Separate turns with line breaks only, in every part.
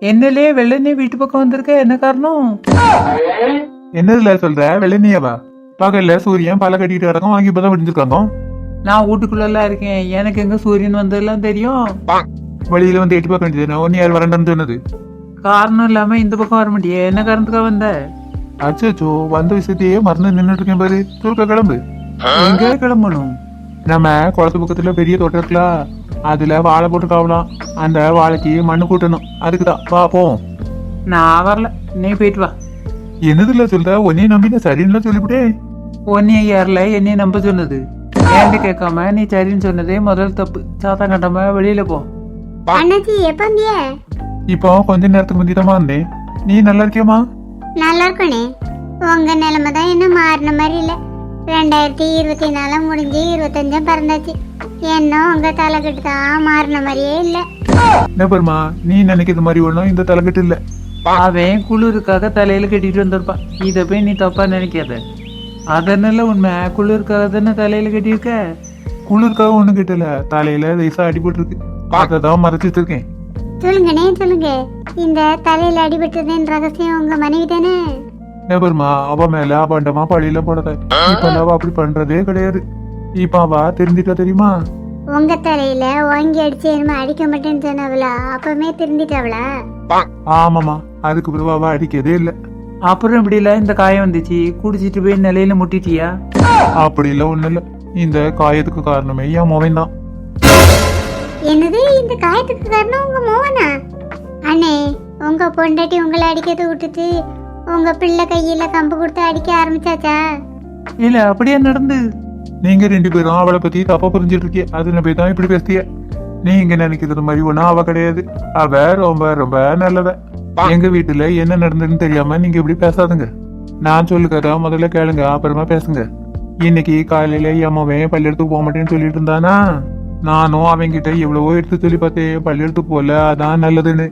என்னலே வெள்ளனே வீட்டு பக்கம் வந்திருக்க என்ன காரணம்?
என்னதுல சொல்ற? வெள்ளனியாவா பகல்ல சூரியன் பல கட்டிட்டு கிடக்கும் வாங்கி இப்பதான் விடிஞ்சிருக்காங்க.
நான் வீட்டுக்குள்ளலாம் இருக்கேன். எனக்கு எங்க சூரியன் வந்ததெல்லாம் தெரியும்.
வழியில வந்து எட்டி பார்க்க வேண்டியது ஒன்னு யார் வரண்டான்னு சொன்னது.
காரணம் இல்லாம இந்த பக்கம் வர மாட்டியே. என்ன காரணத்துக்காக வந்த?
அச்சோ வந்த விஷயத்தையே மறந்து நின்னுட்டு இருக்கேன் பாரு. தூக்க கிளம்பு.
எங்க கிளம்பணும்.
நம்ம குளத்து பக்கத்துல பெரிய தோட்டம் இருக்கலாம் அதுல வாழை போட்டு காவலாம் அந்த வாழைக்கு மண்ணு கூட்டணும். அதுக்குதான். வா போவோம்.
நான் வரல. நீ போயிட்டு வா.
என்னதுல சொல்ற? உன்னைய நம்பி நான் சரின்னு சொல்லிவிட்டே
ஒன்னிய யாரில் என்னைய நம்ப சொன்னது? ஏன்ட்டு கேட்காம நீ சரின்னு சொன்னதே முதல் தப்பு. சாத்தம் கட்டாம வெளியில போ.
அண்ணாச்சி எப்போ வந்திய?
இப்போ கொஞ்ச நேரத்துக்கு முந்திட்டமா இருந்தேன் நீ நல்லா இருக்கியம்மா?
நல்லா இருக்கணே உங்க நிலைமை தான் இன்னும் மாறின மாதிரி இல்லை. ரெண்டாயிரத்தி இருபத்தி நாலு முடிஞ்சு இருபத்தஞ்சும் பிறந்தாச்சு. என்ன உங்க தலைக்கட்டு தான் மாறின மாதிரியே இல்லை.
என்ன பெருமா நீ நினைக்கிறது மாதிரி ஒன்றும் இந்த தலைக்கட்டு இல்ல.
அவன் குளிருக்காக தலையில கட்டிட்டு வந்திருப்பான் இதை போய் நீ தப்பா நினைக்காத. அதனால உண்மை குளிருக்காக தானே தலையில கட்டியிருக்க?
குளிர்க்காக ஒண்ணும் கிட்டல தலையில லேசா அடிபட்டு இருக்கு அதை தான் மறைச்சு வச்சிருக்கேன்
சொல்லுங்கண்ணே சொல்லுங்க. இந்த தலையில அடிபட்டதுன்னு ரகசியம் உங்க மனைவி தானே?
என்ன பெருமா அவ மேல அபாண்டமா பழியில போடாத இப்ப அவ அப்படி பண்றதே கிடையாது. இப்ப அவ தெரிஞ்சிட்டா தெரியுமா?
உங்க தலையில ஓங்கி அடிச்சு என்னமோ அடிக்க மாட்டேன்னு சொன்னவளா? அப்பவே திருந்திட்டவளா
ஆமாமா அதுக்கு பிறகு அவ அடிக்கதே இல்ல.
அப்புறம் இப்படில இந்த காயம் வந்துச்சு. குடிச்சிட்டு போய் நிலையில முட்டிட்டியா?
அப்படி இல்ல ஒண்ணு இல்ல. இந்த காயத்துக்கு காரணமே என் மோவன் தான்.
என்னது? இந்த காயத்துக்கு காரணம் உங்க மோகனா அண்ணே உங்க பொண்டாட்டி உங்களை அடிக்கிறது விட்டுட்டு உங்க பிள்ளை கையில கம்பு கொடுத்து அடிக்க ஆரம்பிச்சாச்சா?
இல்ல அப்படியே நடந்து.
நீங்க ரெண்டு பேரும் அவளை பத்தி தப்பா புரிஞ்சிட்டு இருக்கீங்க அதுல போய் தான் இப்படி பேசிய நீங்க நினைக்கிறது மாதிரி ஒண்ணும் அவ கிடையாது. அவ ரொம்ப ரொம்ப நல்லவ. எங்க வீட்டுல என்ன நடந்ததுன்னு தெரியாம நீங்க இப்படி பேசாதுங்க. நான் சொல்லுகிறத முதல்ல கேளுங்க அப்புறமா பேசுங்க. இன்னைக்கு காலையில எம்மவன் பள்ளியெடுத்து போக மாட்டேன்னு சொல்லிட்டு இருந்தானா? நானும் அவன்கிட்ட எவ்வளவோ எடுத்து சொல்லி பார்த்தேன். பள்ளியெடுத்து போல அதான் நல்லதுன்னு.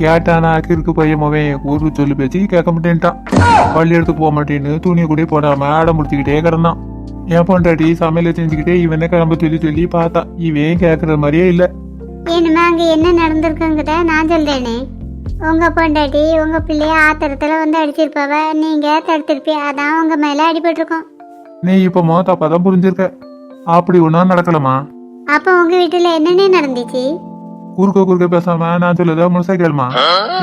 கேட்டானா கிறுக்கு பையமவன் ஊருக்கு சொல்லி பேச்சு கேட்க மாட்டேன்ட்டான். பள்ளியெடுத்து போக மாட்டேன்னு துணியை கூட போடாம அடம் முடிச்சுக்கிட்டே கிடந்தான். என் பொண்டாட்டி சமையல செஞ்சுக்கிட்டே இவனை கிளம்ப சொல்லி சொல்லி பார்த்தா இவன் கேக்குற மாதிரியே இல்ல.
இனிமே அங்க என்ன நடந்திருக்குங்கிட்ட நான் சொல்றேனே. உங்க பொண்டாட்டி உங்க பிள்ளைய ஆத்திரத்துல வந்து அடிச்சிருப்பவ நீங்க தடுத்திருப்பி அதான் உங்க மேல அடிபட்டிருக்கோம்.
நீ இப்பமோ தப்பாதான் புரிஞ்சிருக்க. அப்படி ஒன்றும் நடக்கலமா
அப்ப உங்க வீட்டுல என்னென்ன நடந்துச்சு?
குறுக்க குறுக்க பேசாம நான் சொல்லத முழுசா கேளுமா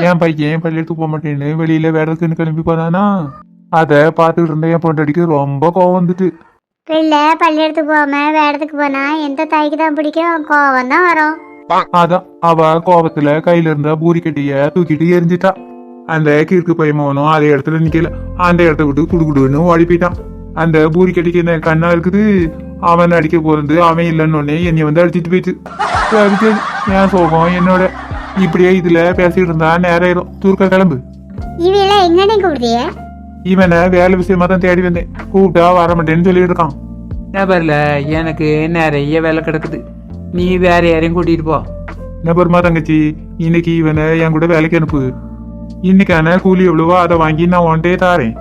என் பையன் பள்ளியெடுத்து போக மாட்டேன்னு வெளியில வேடத்துக்குன்னு கிளம்பி போனானா? அத பாத்துக்கிட்டு இருந்த என் பொண்டாட்டிக்கு ரொம்ப கோவம் வந்துட்டு.
பிள்ளை பள்ளியெடுத்து போகாம வேடத்துக்கு போனா எந்த தாய்க்கு தான் பிடிக்கும்? கோவம் தான் வரும்.
அதான் அவ கோபத்துல கையில இருந்த பூரி கட்டிய தூக்கிட்டு எரிஞ்சிட்டா. அந்த கிறுக்கு பையமவனும் அதே இடத்துல நிக்கல. அந்த இடத்த விட்டு குடுகுடுன்னு ஓடி போயிட்டான். அந்த பூரி கட்டிக்கு என்ன கண்ணா இருக்குது? அவன் அடிக்க போறது அவன் இல்லைன்னு என்னை வந்து அடிச்சிட்டு போயிட்டு. சரி சரி என் சோகம்? என்னோட இப்படியே இதுல பேசிட்டு இருந்தா நேரம் தூர்க்க கிளம்பு. இவனை வேலை விஷயமா தான் தேடி வந்தேன். கூப்பிட்டா வர மாட்டேன்னு சொல்லிட்டு இருக்கான்.
நபர்ல எனக்கு நிறைய வேலை கிடக்குது. நீ வேற யாரையும் கூட்டிட்டு போ.
என்ன பெருமா தங்கச்சி இன்னைக்கு இவனை என் கூட வேலைக்கு அனுப்பு. இன்னைக்கான கூலி எவ்வளவோ அதை வாங்கி நான் உன்ட்டே தாரேன்.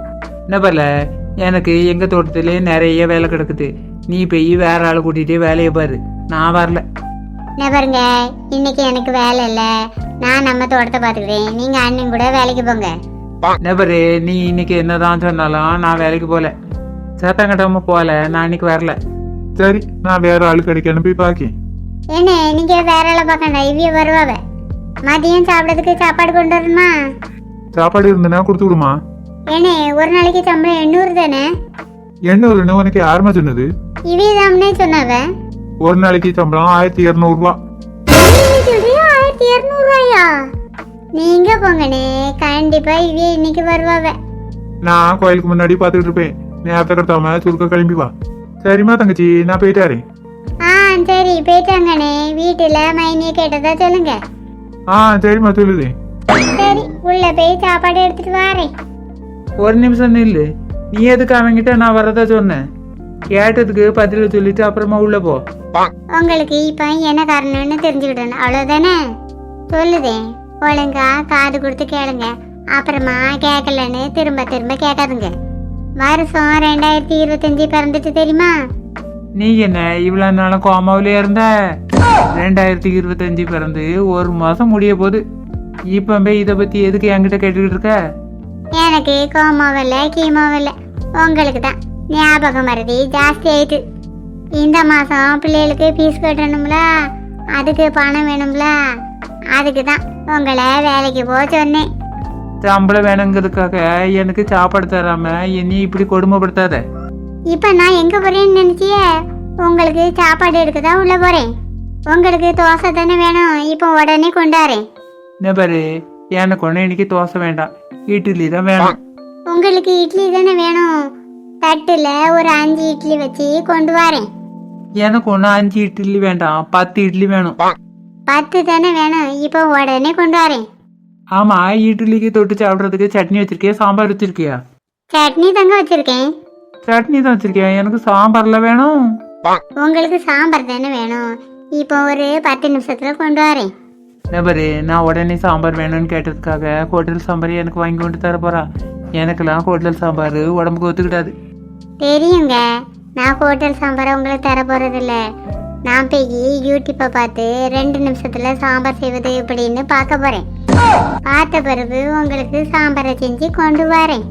நபர்ல எனக்கு எங்க தோட்டத்திலே நிறைய வேலை கிடக்குது. நீ போய் வேற ஆளை கூட்டிட்டு வேலையை பாரு. நான் வரல.
என்ன பாருங்க இன்னைக்கு எனக்கு வேலை இல்ல. நான் நம்ம தோட்டத்தை பாத்துக்கிறேன் நீங்க அண்ணன் கூட வேலைக்கு போங்க.
நபரு நீ இன்னைக்கு என்னதான் சொன்னாலும் நான் வேலைக்கு போல. சத்தம் கட்டாம போல நான் இன்னைக்கு வரல.
சரி நான் வேற ஆளு கிடைக்கணும் போய் பாக்கேன்
என்ன நீங்க வேற ஆளை பார்க்கண்டா இவ்விய வருவாவ. மதியம் சாப்பிடறதுக்கு சாப்பாடு கொண்டு வரணுமா?
சாப்பாடு இருந்ததுன்னா கொடுத்து விடுமா?
ஏனே ஒரு நாளைக்கு சம்பளம் எண்ணூறு தானே?
எண்ணூறுன்னு உனக்கு யாருமா சொன்னது?
இவிய தாம்னே சொன்னாவ
ஒரு நாளைக்கு சம்பளம் ஆயிரத்தி
சொல்றியா ஆயிரத்தி இரநூறுவாயா? நீங்க போங்கண்ணே கண்டிப்பா இவிய இன்னைக்கு வருவாவ.
நான் கோயிலுக்கு முன்னாடி பாத்துக்கிட்டு இருப்பேன். நேரத்தை கடத்தாம சுருக்க கிளம்பி வா. சரிம்மா தங்கச்சி நான் போயிட்டாரேன்
ஆ சரி போயிட்டாங்கண்ணே வீட்டுல மைனிய கேட்டதா சொல்லுங்க.
ஆ சரிம்மா சொல்லுதே.
சரி உள்ள போய் சாப்பாடு எடுத்துட்டு வாரேன்.
ஒரு நிமிஷம் நில்லு. நீ எதுக்கு அவன்கிட்ட நான் வரதா சொன்னேன்? கேட்டதுக்கு பதில சொல்லிட்டு அப்புறமா உள்ள போ.
உங்களுக்கு இப்ப என்ன காரணம்னு தெரிஞ்சுக்கிட்டேன் அவ்வளவுதானே? சொல்லுதேன் ஒழுங்கா காது கொடுத்து கேளுங்க. அப்புறமா கேட்கலன்னு திரும்ப திரும்ப கேட்காதுங்க வருஷம் ரெண்டாயிரத்தி இருபத்தஞ்சு பிறந்துட்டு தெரியுமா?
நீ என்ன இவ்வளவு நாளும் கோமாவிலே இருந்த? ரெண்டாயிரத்தி இருபத்தஞ்சு பிறந்து ஒரு மாசம் முடிய போகுது. இப்போ போய் இதை பற்றி எதுக்கு என்கிட்ட கேட்டுக்கிட்டு இருக்க?
எனக்கு கீமாவும் இல்லை உங்களுக்கு தான். ஞாபகம் மருதி ஜாஸ்தி ஆயிட்டு. இந்த மாதம் பிள்ளைகளுக்கு ஃபீஸ் கட்டணும்ல? அதுக்கு பணம் வேணும்ல? அதுக்கு தான் உங்களை வேலைக்கு போக சொன்னேன்.
சம்பளம் வேணுங்கிறதுக்காக எனக்கு சாப்பாடு தராம என்னை இப்படி கொடுமைப்படுத்தாத.
இப்போ நான் எங்கே போகிறேன்னு நினச்சியே? உங்களுக்கு சாப்பாடு எடுக்க தான் உள்ளே போகிறேன் உங்களுக்கு தோசை தானே வேணும்? இப்போ உடனே கொண்டாரேன்.
என்ன பாரு எனக்கு ஒன்று இன்னைக்கு தோசை வேண்டாம். இட்லி தான் வேணும்.
உங்களுக்கு இட்லி தானே வேணும்? தட்டில் ஒரு அஞ்சு இட்லி வச்சு கொண்டு வரேன்.
எனக்கு ஒன்று அஞ்சு இட்லி வேண்டாம் பத்து இட்லி வேணும்.
பத்து தானே வேணும் இப்போ உடனே கொண்டு வரேன்.
ஆமா இட்லிக்கு தொட்டு சாப்பிட்றதுக்கு சட்னி வச்சிருக்கியா சாம்பார் வச்சிருக்கியா?
சட்னி தங்க வச்சிருக்கேன்.
சட்னி தான் வச்சிருக்கியா எனக்கு சாம்பார்ல வேணும்.
உங்களுக்கு சாம்பார் தானே வேணும் இப்போ ஒரு பத்து நிமிஷத்துல கொண்டு வரேன்.
என்ன பாரு நான் உடனே சாம்பார் வேணும்னு கேட்டதுக்காக ஹோட்டல் சாம்பார் எனக்கு வாங்கி கொண்டு தர போறா எனக்கெல்லாம் ஹோட்டல் சாம்பார் உடம்புக்கு ஒத்துக்கிடாது.
தெரியுங்க. நான் ஹோட்டல் சாம்பாரை உங்களுக்கு தர போகிறதில்ல நான் போய் யூடியூப்பை பார்த்து ரெண்டு நிமிஷத்தில் சாம்பார் செய்வது எப்படின்னு பார்க்க போகிறேன் பார்த்த பிறகு உங்களுக்கு சாம்பாரை செஞ்சு கொண்டு வரேன்.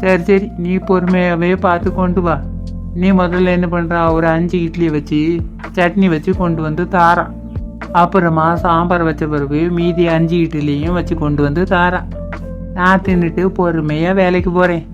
சரி சரி. நீ பொறுமையாகவே பார்த்து கொண்டு வா. நீ முதல்ல என்ன பண்ணுறா ஒரு அஞ்சு இட்லி வச்சு சட்னி வச்சு கொண்டு வந்து தாரா அப்புறமா சாம்பார் வச்ச பிறகு மீதி அஞ்சு இட்லியும் வச்சு கொண்டு வந்து தாரா நான் தின்னுட்டு பொறுமையாக வேலைக்கு போகிறேன்